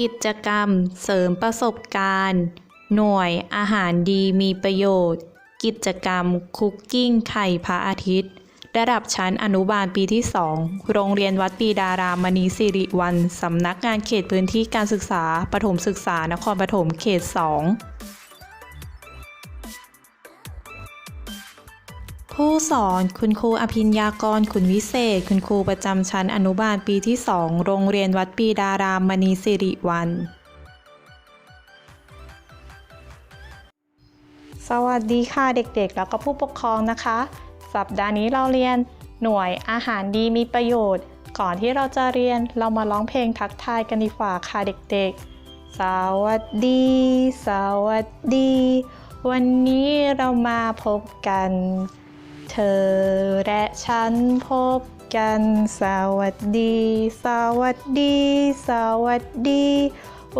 กิจกรรมเสริมประสบการณ์ หน่วยอาหารดีมีประโยชน์ กิจกรรมคุกกิ้งไข่พระอาทิตย์ ระดับชั้นอนุบาลปีที่ 2 โรงเรียนวัดปีดารามณีสิริวัลสำนักงานเขตพื้นที่การศึกษาปฐมศึกษานครปฐมเขต 2 ผู้สอนคุณครูอภิญญากรขุนวิเศษ คุณครูประจำชั้นอนุบาลปีที่2โรงเรียนวัดปีดารามณีสิริวัลสวัสดีค่ะเด็กๆ แล้วก็ผู้ปกครองนะคะ สัปดาห์นี้เราเรียนหน่วยอาหารดีมีประโยชน์ ก่อนที่เราจะเรียนเรามาร้องเพลงทักทายกันดีกว่าค่ะเด็กๆ สวัสดี สวัสดี วันนี้เรามาพบกัน เธอและฉันพบกัน สวัสดี สวัสดี สวัสดี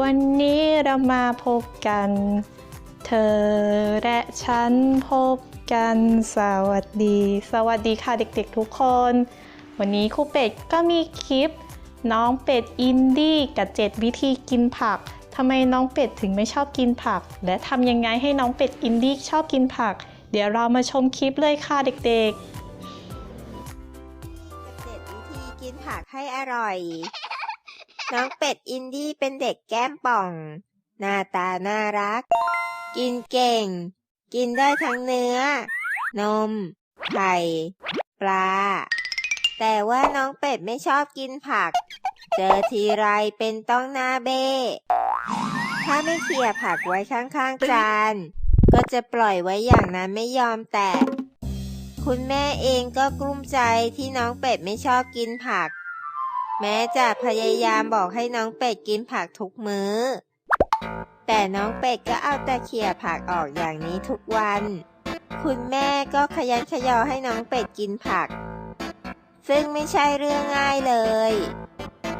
วันนี้เรามาพบกัน เธอและฉันพบกัน สวัสดี สวัสดีค่ะเด็กๆทุกคน วันนี้ครูเป็ดก็มีคลิป น้องเป็ดอินดี้กับ7วิธีกินผักทำไมน้องเป็ดถึงไม่ชอบกินผัก และทำยังไงให้น้องเป็ดอินดี้ชอบกินผัก เดี๋ยวเรามาชมคลิปเลยค่ะเด็กๆเจ็ดวิธีกินผักให้อร่อย น้องเป็ดอินดี้เป็นเด็กแก้มป่อง หน้าตาน่ารัก กินเก่ง กินได้ทั้งเนื้อ นม ไข่ ปลา แต่ว่าน้องเป็ดไม่ชอบกินผัก เจอทีไรเป็นต้องหน้าเบ้ถ้าไม่เขี่ยผักไว้ข้างๆจาน ก็จะปล่อยไว้อย่างนั้นไม่ยอมแตะ คุณแม่เองก็กลุ้มใจที่น้องเป็ดไม่ชอบกินผัก แม้จะพยายามบอกให้น้องเป็ดกินผักทุกมื้อ แต่น้องเป็ดก็เอาแต่เขี่ยผักออกอย่างนี้ทุกวัน คุณแม่ก็ขยันขยอให้น้องเป็ดกินผัก ซึ่งไม่ใช่เรื่องง่ายเลย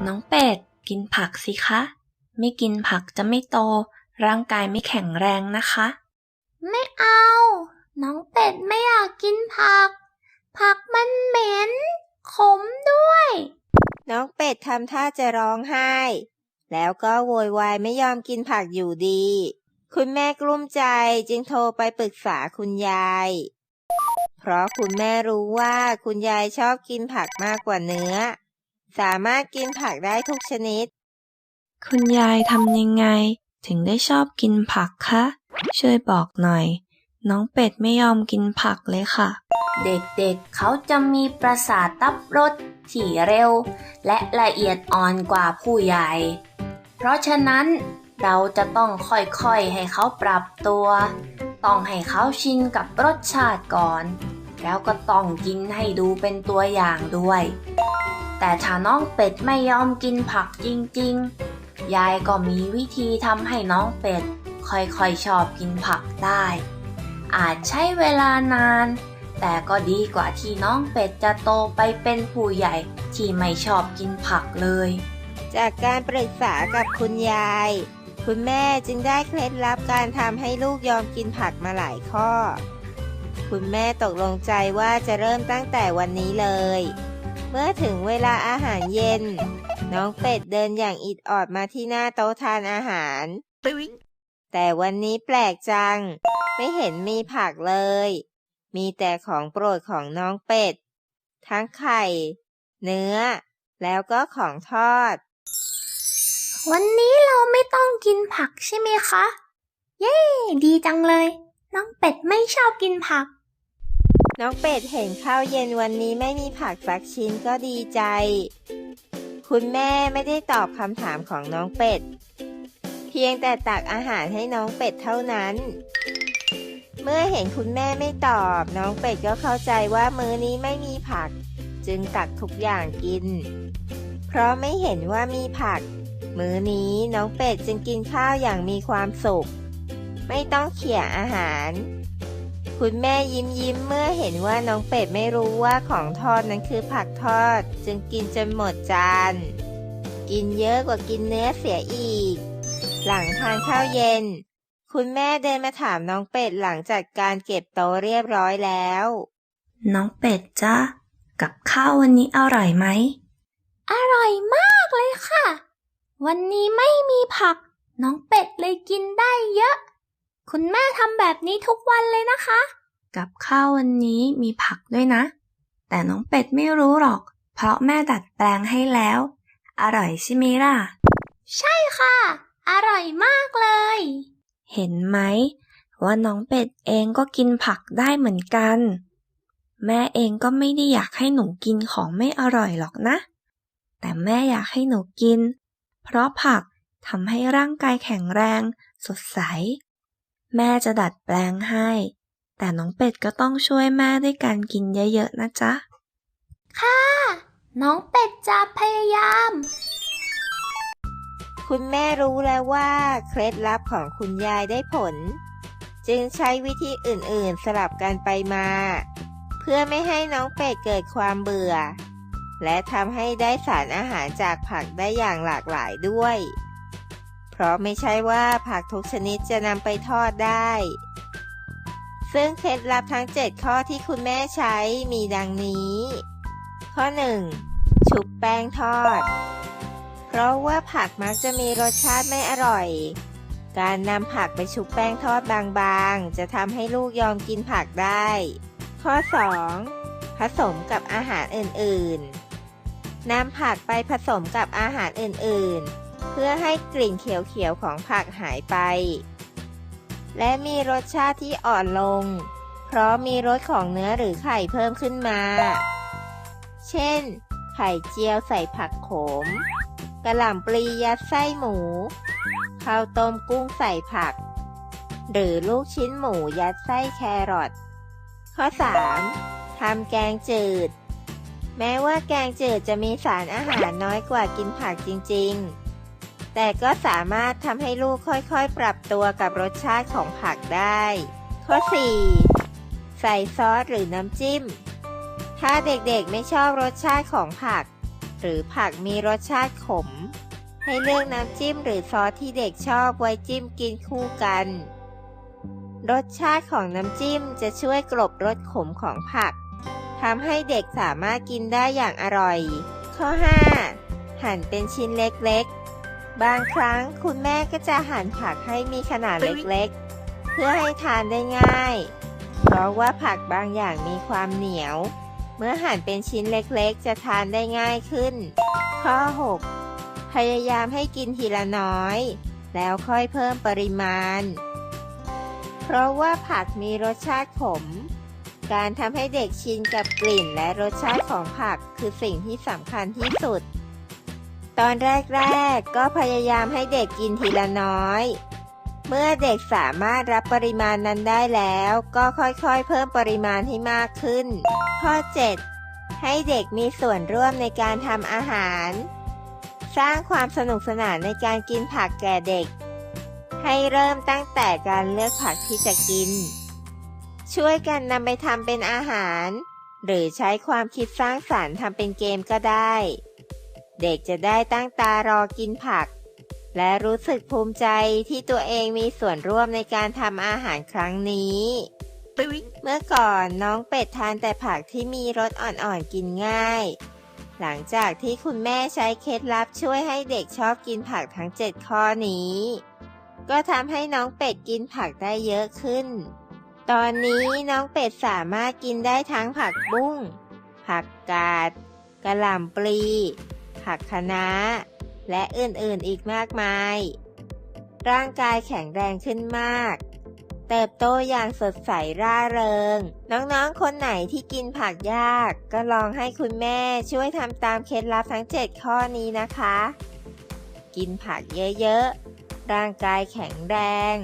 น้องเป็ดกินผักสิคะ ไม่กินผักจะไม่โต ร่างกายไม่แข็งแรงนะคะ ไม่เอา น้องเป็ดไม่อยากกินผัก ผักมันเหม็น ขมด้วย น้องเป็ดทำท่าจะร้องไห้ แล้วก็โวยวายไม่ยอมกินผักอยู่ดี คุณแม่กลุ้มใจจึงโทรไปปรึกษาคุณยาย เพราะคุณแม่รู้ว่าคุณยายชอบกินผักมากกว่าเนื้อ สามารถกินผักได้ทุกชนิด คุณยายทำยังไง ถึงได้ชอบกินผักคะ ช่วยบอกหน่อย น้องเป็ดไม่ยอมกินผักเลยค่ะ เด็กๆเเขาจะมีประสาทตับรสที่เร็ว และละเอียดอ่อนกว่าผู้ใหญ่ เพราะฉะนั้นเราจะต้องค่อยๆให้เขาปรับตัว ต้องให้เขาชินกับรสชาติก่อน แล้วก็ต้องกินให้ดูเป็นตัวอย่างด้วย แต่ถ้าน้องเป็ดไม่ยอมกินผักจริงๆ ยายก็มีวิธีทำให้น้องเป็ด ค่อยๆชอบกินผักได้ อาจใช้เวลานาน แต่ก็ดีกว่าที่น้องเป็ดจะโตไปเป็นผู้ใหญ่ที่ไม่ชอบกินผักเลย จากการปรึกษากับคุณยาย คุณแม่จึงได้เคล็ดลับการทำให้ลูกยอมกินผักมาหลายข้อ คุณแม่ตกลงใจว่าจะเริ่มตั้งแต่วันนี้เลย เมื่อถึงเวลาอาหารเย็น น้องเป็ดเดินอย่างอิดออดมาที่หน้าโต๊ะทานอาหาร แต่วันนี้แปลกจัง ไม่เห็นมีผักเลย มีแต่ของโปรดของน้องเป็ด ทั้งไข่ เนื้อ แล้วก็ของทอด วันนี้เราไม่ต้องกินผักใช่ไหมคะ เย้ ดีจังเลย น้องเป็ดไม่ชอบกินผัก น้องเป็ดเห็นข้าวเย็นวันนี้ไม่มีผักสักชิ้นก็ดีใจ คุณแม่ไม่ได้ตอบคำถามของน้องเป็ดเพียงแต่ตักอาหารให้น้องเป็ดเท่านั้น เมื่อเห็นคุณแม่ไม่ตอบ น้องเป็ดก็เข้าใจว่ามื้อนี้ไม่มีผัก จึงตักทุกอย่างกิน เพราะไม่เห็นว่ามีผัก มื้อนี้น้องเป็ดจึงกินข้าวอย่างมีความสุข ไม่ต้องเขี่ยอาหาร คุณแม่ยิ้มยิ้มเมื่อเห็นว่าน้องเป็ดไม่รู้ว่าของทอดนั้นคือผักทอด จึงกินจนหมดจาน กินเยอะกว่ากินเนื้อเสียอีก หลังทานข้าวเย็น คุณแม่เดินมาถามน้องเป็ดหลังจากการเก็บโต๊ะเรียบร้อยแล้ว น้องเป็ดจ้ากับข้าววันนี้อร่อยไหม อร่อยมากเลยค่ะ วันนี้ไม่มีผัก น้องเป็ดเลยกินได้เยอะ คุณแม่ทำแบบนี้ทุกวันเลยนะคะ กับข้าววันนี้มีผักด้วยนะ แต่น้องเป็ดไม่รู้หรอก เพราะแม่ดัดแปลงให้แล้ว อร่อยใช่ไหมล่ะ ใช่ค่ะ อร่อยมากเลย เห็นไหม ว่าน้องเป็ดเองก็กินผักได้เหมือนกัน แม่เองก็ไม่ได้อยากให้หนูกินของไม่อร่อยหรอกนะ แต่แม่อยากให้หนูกิน เพราะผักทำให้ร่างกายแข็งแรง สดใส แม่จะดัดแปลงให้ แต่น้องเป็ดก็ต้องช่วยแม่ด้วยการกินเยอะๆนะจ๊ะ ค่ะ น้องเป็ดจะพยายาม คุณแม่รู้แล้วว่าเคล็ดลับของคุณยายได้ผล จึงใช้วิธีอื่นๆสลับกันไปมา เพื่อไม่ให้น้องเป็ดเกิดความเบื่อ และทำให้ได้สารอาหารจากผักได้อย่างหลากหลายด้วย เพราะไม่ใช่ว่าผักทุกชนิดจะนำไปทอดได้ ซึ่งเคล็ดลับทั้ง 7 ข้อที่คุณแม่ใช้มีดังนี้ ข้อ 1. ชุบแป้งทอด เพราะว่าผักมักจะมีรสชาติไม่อร่อย การนำผักไปชุบแป้งทอดบางๆ จะทำให้ลูกยอมกินผักได้ ข้อ 2. ผสมกับอาหารอื่นๆ นำผักไปผสมกับอาหารอื่นๆ เพื่อให้กลิ่นเขียวๆของผักหายไป และมีรสชาติที่อ่อนลง เพราะมีรสของเนื้อหรือไข่เพิ่มขึ้นมา เช่น ไข่เจียวใส่ผักโขม กระหล่ำปลียัดไส้หมู ข้าวต้มกุ้งใส่ผัก หรือลูกชิ้นหมูยัดไส้แครอท ข้อ 3. ทำแกงจืด แม้ว่าแกงจืดจะมีสารอาหารน้อยกว่ากินผักจริง ๆ แต่ก็สามารถทำให้ลูกค่อยๆ ปรับตัวกับรสชาติของผักได้ ข้อ 4. ใส่ซอสหรือน้ำจิ้ม ถ้าเด็กๆไม่ชอบรสชาติของผัก หรือผักมีรสชาติขม ให้เลือกน้ำจิ้มหรือซอสที่เด็กชอบไว้จิ้มกินคู่กัน รสชาติของน้ำจิ้มจะช่วยกลบรสขมของผักทำให้เด็กสามารถกินได้อย่างอร่อย ข้อ 5. หั่นเป็นชิ้นเล็กๆ บางครั้งคุณแม่ก็จะหั่นผักให้มีขนาดเล็กๆ เพื่อให้ทานได้ง่าย เพราะว่าผักบางอย่างมีความเหนียว เมื่อหั่นเป็นชิ้นเล็กๆ จะทานได้ง่ายขึ้น ข้อ 6. พยายามให้กินทีละน้อย แล้วค่อยเพิ่มปริมาณ เพราะว่าผักมีรสชาติขม การทำให้เด็กชินกับกลิ่นและรสชาติของผักคือสิ่งที่สำคัญที่สุด ตอนแรกๆก็พยายามให้เด็กกินทีละน้อย เมื่อเด็กสามารถรับปริมาณนั้นได้แล้ว ก็ค่อยๆ เพิ่มปริมาณให้มากขึ้น ข้อ 7. ให้เด็กมีส่วนร่วมในการทำอาหาร สร้างความสนุกสนานในการกินผักแก่เด็ก ให้เริ่มตั้งแต่การเลือกผักที่จะกิน ช่วยกันนำไปทำเป็นอาหาร หรือใช้ความคิดสร้างสรรค์ทำเป็นเกมก็ได้ เด็กจะได้ตั้งตารอกินผัก และรู้สึกภูมิใจที่ตัวเองมีส่วนร่วมในการทำอาหารครั้งนี้ เมื่อก่อนน้องเป็ดทานแต่ผักที่มีรสอ่อนๆกินง่าย หลังจากที่คุณแม่ใช้เคล็ดลับช่วยให้เด็กชอบกินผักทั้ง 7 ข้อนี้ ก็ทำให้น้องเป็ดกินผักได้เยอะขึ้น ตอนนี้น้องเป็ดสามารถกินได้ทั้งผักบุ้ง ผักกาดกระหล่ำปลี ผักคะน้า และอื่นๆอีกมากมาย ร่างกายแข็งแรงขึ้นมาก เติบโตอย่างสดใสร่าเริง น้องๆ คนไหนที่กินผักยาก ก็ลองให้คุณแม่ช่วยทำตามเคล็ดลับทั้ง 7 ข้อนี้นะคะ กินผักเยอะๆ ร่างกายแข็งแรง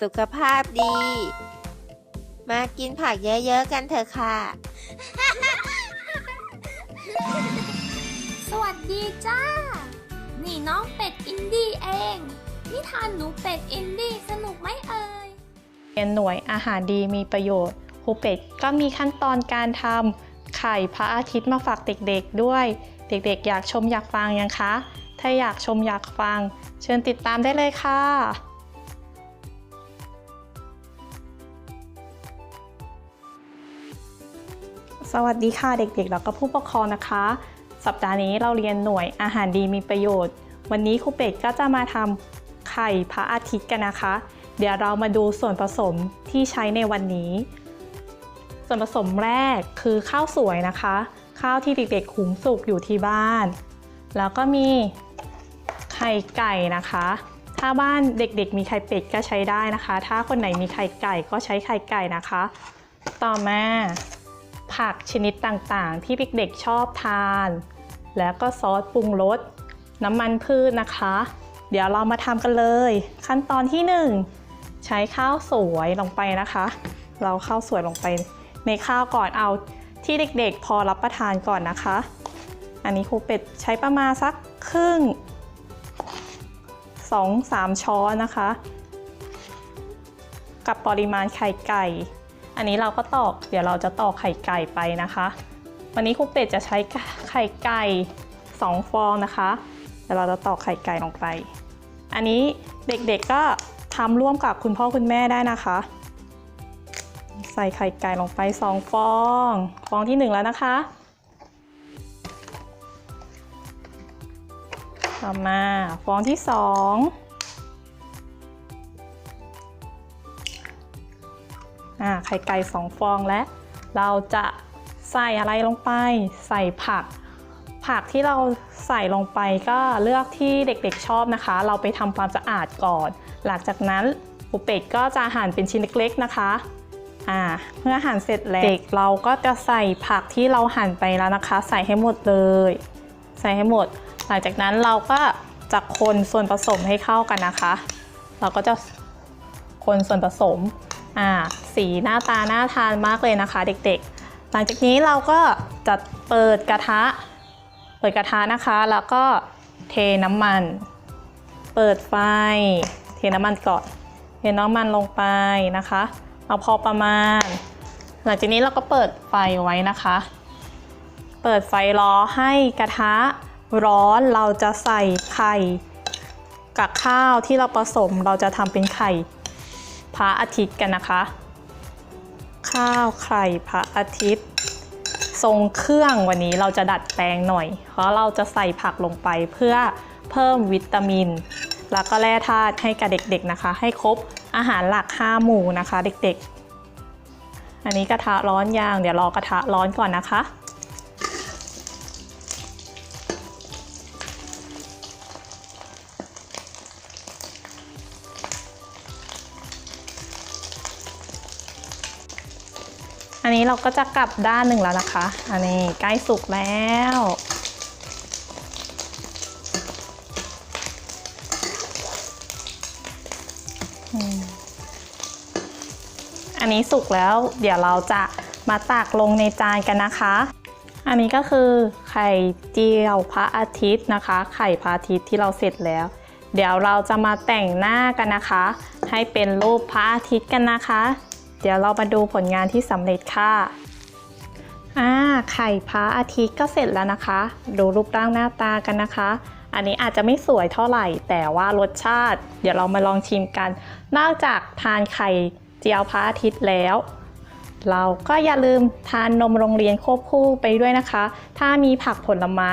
สุขภาพดี มากินผักเยอะๆ กันเถอะค่ะสวัสดีจ้า นี่น้องเป็ดอินดี้เอง นิทานหนูเป็ดอินดี้สนุกไหมเอ่ยเรียนหน่วยอาหารดีมีประโยชน์ครูเป็ดก็มีขั้นตอนการทำไข่พระอาทิตย์มาฝากเด็กๆด้วย เด็กๆ อยากชมอยากฟังยังคะ ถ้าอยากชมอยากฟัง เชิญติดตามได้เลยค่ะสวัสดีค่ะเด็กๆ แล้วก็ผู้ปกครองนะคะ สัปดาห์นี้เราเรียนหน่วยอาหารดีมีประโยชน์ วันนี้ครูเป็ดก็จะมาทำไข่พระอาทิตย์กันนะคะ เดี๋ยวเรามาดูส่วนผสมที่ใช้ในวันนี้ ส่วนผสมแรกคือข้าวสวยนะคะ ข้าวที่เด็กๆหุงสุกอยู่ที่บ้าน แล้วก็มีไข่ไก่นะคะ ถ้าบ้านเด็กๆมีไข่เป็ดก็ใช้ได้นะคะ ถ้าคนไหนมีไข่ไก่ก็ใช้ไข่ไก่นะคะ ต่อมาผักชนิดต่างๆ ที่เด็กๆชอบทาน แล้วก็ซอสปรุงรสน้ำมันพืชนะคะ เดี๋ยวเรามาทำกันเลย ขั้นตอนที่ 1 ใช้ข้าวสวยลงไปนะคะ เราข้าวสวยลงไปในข้าวก่อนเอาที่เด็กๆ พอรับประทานก่อนนะคะ อันนี้ครูเป็ดใช้ประมาณสักครึ่ง 2-3 ช้อนนะคะ กับปริมาณไข่ไก่ อันนี้เราก็ตอก เดี๋ยวเราจะตอกไข่ไก่ไปนะคะ วันนี้ครูเป็ดจะใช้ไข่ไก่ 2 ฟองนะคะเดี๋ยวเราจะตอกไข่ไก่ลงไป อันนี้เด็กๆก็ทำร่วมกับคุณพ่อคุณแม่ได้นะคะ ใส่ไข่ไก่ลงไป 2 ฟอง ฟองที่ 1 แล้วนะคะ ต่อมาฟองที่2อ่าไข่ไก่ 2 ฟองและ เราจะ ใส่อะไรลงไป ใส่ผัก ผักที่เราใส่ลงไปก็เลือกที่เด็กๆชอบนะคะ เราไปทำความสะอาดก่อน หลังจากนั้นปูเป็ดก็จะหั่นเป็นชิ้นเล็กๆนะคะอ่าเมื่อหั่นเสร็จแล้วเด็กเราก็จะใส่ผักที่เราหั่นไปแล้วนะคะ ใส่ให้หมดเลย ใส่ให้หมด หลังจากนั้นเราก็จะคนส่วนผสมให้เข้ากันนะคะ เราก็จะคนส่วนผสมอ่าสีหน้าตาน่าทานมากเลยนะคะ เด็กๆ หลังจากนี้เราก็จะเปิดกระทะ เปิดกระทะนะคะ แล้วก็เทน้ำมัน เปิดไฟ เทน้ำมันก่อน เทน้ำมันลงไปนะคะ เอาพอประมาณ หลังจากนี้เราก็เปิดไฟไว้นะคะ เปิดไฟรอให้กระทะร้อนเราจะใส่ไข่กับข้าวที่เราผสมเราจะทำเป็นไข่พระอาทิตย์กันนะคะ ข้าวไข่พระอาทิตย์ ทรงเครื่องวันนี้เราจะดัดแปลงหน่อย เพราะเราจะใส่ผักลงไปเพื่อเพิ่มวิตามิน แล้วก็แร่ธาตุให้กับเด็กๆนะคะ ให้ครบอาหารหลัก5หมู่นะคะ เด็กๆ อันนี้กระทะร้อนยางเดี๋ยวรอกระทะร้อนก่อนนะคะ อันนี้เราก็จะกลับด้านหนึ่งแล้วนะคะ อันนี้ใกล้สุกแล้ว อันนี้สุกแล้ว เดี๋ยวเราจะมาตักลงในจานกันนะคะ อันนี้ก็คือไข่เจียวพระอาทิตย์นะคะ ไข่พระอาทิตย์ที่เราเสร็จแล้ว เดี๋ยวเราจะมาแต่งหน้ากันนะคะ ให้เป็นรูปพระอาทิตย์กันนะคะ เดี๋ยวเรามาดูผลงานที่สำเร็จค่ะอ่าไข่พระอาทิตย์ก็เสร็จแล้วนะคะ ดูรูปร่างหน้าตากันนะคะ อันนี้อาจจะไม่สวยเท่าไหร่ แต่ว่ารสชาติ เดี๋ยวเรามาลองชิมกัน นอกจากทานไข่เจียวพระอาทิตย์แล้ว เราก็อย่าลืมทานนมโรงเรียนควบคู่ไปด้วยนะคะ ถ้ามีผักผลไม้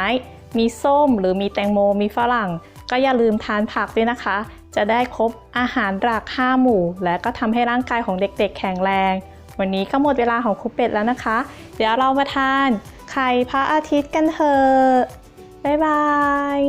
มีส้มหรือมีแตงโมมีฝรั่ง ก็อย่าลืมทานผักด้วยนะคะ จะได้ครบอาหารหลัก5หมู่ และก็ทำให้ร่างกายของเด็กๆ แข็งแรง วันนี้ก็หมดเวลาของครูเป็ดแล้วนะคะ เดี๋ยวเรามาทานไข่พระอาทิตย์กันเถอะบ๊ายบาย